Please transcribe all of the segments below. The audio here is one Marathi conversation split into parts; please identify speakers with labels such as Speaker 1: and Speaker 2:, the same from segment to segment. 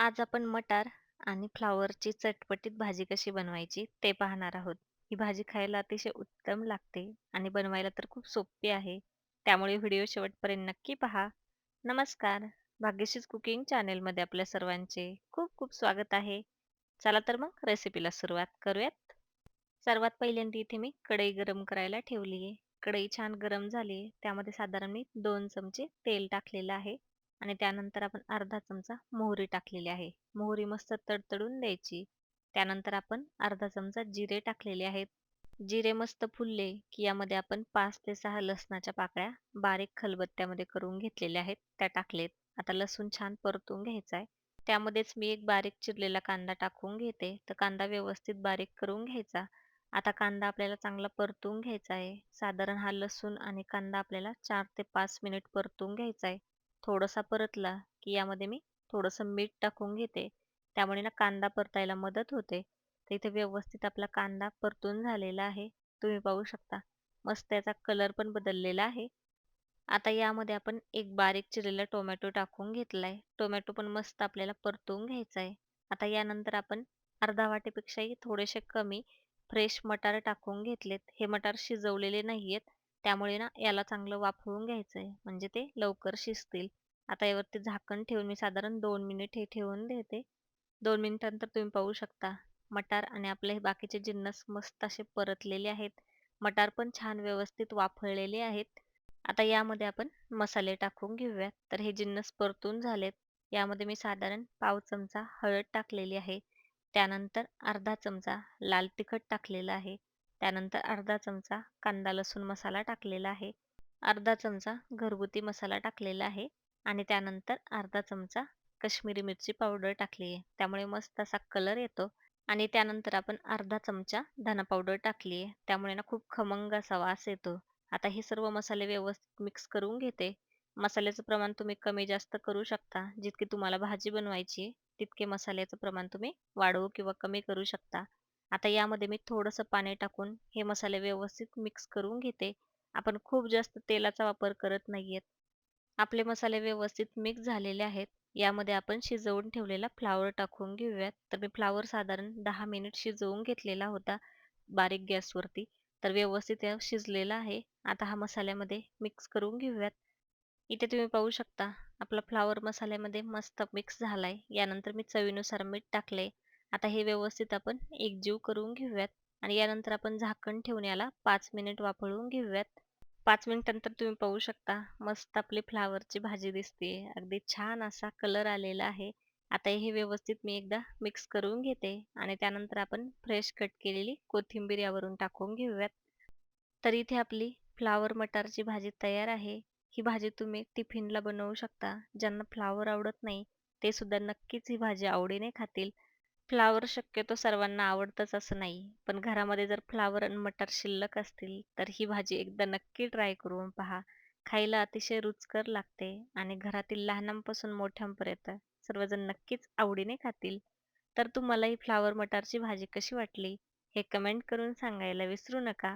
Speaker 1: आज आपण मटार आणि फ्लॉवरची चटपटीत भाजी कशी बनवायची ते पाहणार आहोत. ही भाजी खायला अतिशय उत्तम लागते आणि बनवायला तर खूप सोपी आहे. त्यामुळे व्हिडिओ शेवटपर्यंत नक्की पहा. नमस्कार, भाग्यशीच कुकिंग चॅनेलमध्ये आपल्या सर्वांचे खूप खूप स्वागत आहे. चला तर मग रेसिपीला सुरुवात करूयात. सर्वात पहिल्यांदा इथे मी कढई गरम करायला ठेवली आहे. कढई छान गरम झाली आहे. त्यामध्ये साधारण मी दोन चमचे तेल टाकलेलं आहे. आणि त्यानंतर आपण अर्धा चमचा मोहरी टाकलेली आहे. मोहरी मस्त तडतडून द्यायची. त्यानंतर आपण अर्धा चमचा जिरे टाकलेले आहेत. जिरे मस्त फुलले की यामध्ये आपण पाच ते सहा लसणाच्या पाकळ्या बारीक खलबत्त्यामध्ये करून घेतलेल्या आहेत. त्या टाकलेत. आता लसूण छान परतून घ्यायचा आहे. त्यामध्येच मी एक बारीक चिरलेला कांदा टाकून घेते. तर कांदा व्यवस्थित बारीक करून घ्यायचा. आता कांदा आपल्याला चांगला परतून घ्यायचा आहे. साधारण हा लसूण आणि कांदा आपल्याला चार ते पाच मिनिट परतून घ्यायचा आहे. थोडासा परतला की यामध्ये मी थोडंसं मीठ टाकून घेते. त्यामुळे ना कांदा परतायला मदत होते. तर इथे व्यवस्थित आपला कांदा परतून झालेला आहे. तुम्ही पाहू शकता. मस्त याचा कलर पण बदललेला आहे. आता यामध्ये आपण एक बारीक चिरलेला टोमॅटो टाकून घेतलाय. टोमॅटो पण मस्त आपल्याला परतून घ्यायचा आहे आता यानंतर आपण अर्धा वाटेपेक्षाही थोडेसे कमी फ्रेश मटार टाकून घेतलेत. हे मटार शिजवलेले नाहीयेत. त्यामुळे ना याला चांगलं वाफवून घ्यायचं आहे म्हणजे ते लवकर शिजतील. आता यावरती झाकण ठेवून मी साधारण दोन मिनिट हे ठेवून देते. दोन मिनिटानंतर तुम्ही पाहू शकता. मटार आणि आपले बाकीचे जिन्नस मस्त असे परतलेले आहेत. मटार पण छान व्यवस्थित वाफळलेले आहेत. आता यामध्ये आपण मसाले टाकून घेऊयात. तर हे जिन्नस परतून झालेत यामध्ये मी साधारण पाव चमचा हळद टाकलेली आहे. त्यानंतर अर्धा चमचा लाल तिखट टाकलेला आहे. त्यानंतर अर्धा चमचा कांदा लसूण मसाला टाकलेला आहे. अर्धा चमचा घरगुती मसाला टाकलेला आहे आणि त्यानंतर अर्धा चमचा कश्मीरी मिरची पावडर टाकली आहे. त्यामुळे मस्त असा कलर येतो आणि त्यानंतर आपण अर्धा चमचा धना पावडर टाकली आहे. त्यामुळे ना खूप खमंग असा वास येतो. आता हे सर्व मसाले व्यवस्थित मिक्स करून घेते. मसाल्याचं प्रमाण तुम्ही कमी जास्त करू शकता. जितकी तुम्हाला भाजी बनवायची तितके मसाल्याचं प्रमाण तुम्ही वाढवू किंवा कमी करू शकता. आता यामध्ये मी थोडंसं पाणी टाकून हे मसाले व्यवस्थित मिक्स करून घेते. आपण खूप जास्त तेलाचा वापर करत नाहीयेत. आपले मसाले व्यवस्थित मिक्स झालेले आहेत. यामध्ये आपण शिजवून ठेवलेला फ्लावर टाकून घेऊयात. तर मी फ्लावर साधारण दहा मिनिट शिजवून घेतलेला होता बारीक गॅसवरती. तर व्यवस्थित शिजलेला आहे. आता हा मसाल्यामध्ये मिक्स करून घेऊयात. इथे तुम्ही पाहू शकता आपला फ्लावर मसाल्यामध्ये मस्त मिक्स झालाय. यानंतर मी चवीनुसार मीठ टाकले आता हे व्यवस्थित आपण एकजीव करून घेऊयात. आणि यानंतर आपण झाकण ठेवून याला पाच मिनिट वापरून घेऊयात. पाच मिनिटानंतर तुम्ही पाहू शकता मस्त आपली फ्लावरची भाजी दिसते अगदी छान असा कलर आलेला आहे. आता हे व्यवस्थित मी एकदा मिक्स करून घेते. आणि त्यानंतर आपण फ्रेश कट केलेली कोथिंबीर यावरून टाकून घेऊयात. तर इथे आपली फ्लावर मटारची भाजी तयार आहे. ही भाजी तुम्ही टिफिनला बनवू शकता. ज्यांना फ्लावर आवडत नाही ते सुद्धा नक्कीच ही भाजी आवडीने खातील. फ्लावर शक्यतो सर्वांना आवडतंच असं नाही. पण घरामध्ये जर फ्लावर आणि मटार शिल्लक असतील तर ही भाजी एकदा नक्की ट्राय करून पहा. खायला अतिशय रुचकर लागते आणि घरातील लहानांपासून मोठ्यांपर्यंत सर्वजण नक्कीच आवडीने खातील. तर तुम्हाला ही फ्लावर मटारची भाजी कशी वाटली हे कमेंट करून सांगायला विसरू नका.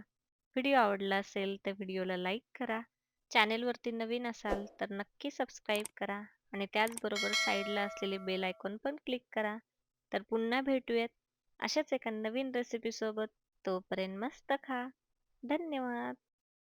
Speaker 1: व्हिडिओ आवडला असेल तर व्हिडिओला लाईक करा. चॅनेलवरती नवीन असाल तर नक्की सबस्क्राईब करा आणि त्याचबरोबर साईडला असलेले बेल आयकॉन पण क्लिक करा. तर पुन्हा भेटूयात. अशाच एका नवीन रेसिपीसोबत तोपर्यंत मस्त खा. धन्यवाद.